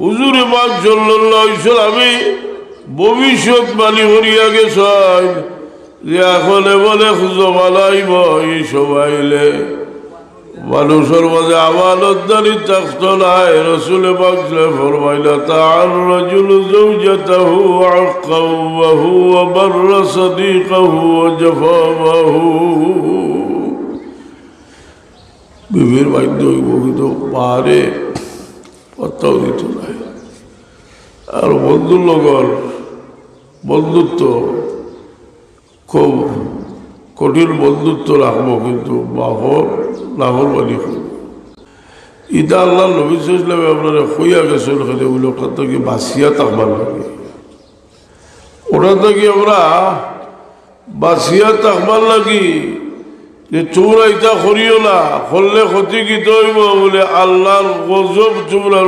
হুজুরে পাক সাল্লাহ ভবিষ্যৎবাণী হরিয়া গেছেন যে এখনে বলে জমালাইব এই সবাইলে মানুষের মাঝে আমানত থাকত নাই। রসুলে বাঁচলে ফরমাইলা তার রজুল জৌজাতাহু আকাহু বর্র সদিকাহু জফাহু বিবির বাদ্য পাহাড়ে পাত্তাও দিত নাই। আর বন্ধুর লগর বন্ধুত্ব খুব কঠিন বন্ধুত্ব রাখব, কিন্তু বাহর লাহর বাড়ি করব ইদা আল্লাহ নবী ইসলামে আপনারা হইয়া গেছেন খালি ওই লোকটা থেকে বাঁচিয়া থাকবার লাগে। ওটা থেকে আমরা বাঁচিয়া থাকবার লাগি যে চোরা ইটা করিও না, করলে ক্ষতি কি হইব বলে আল্লাহর গজব চোরা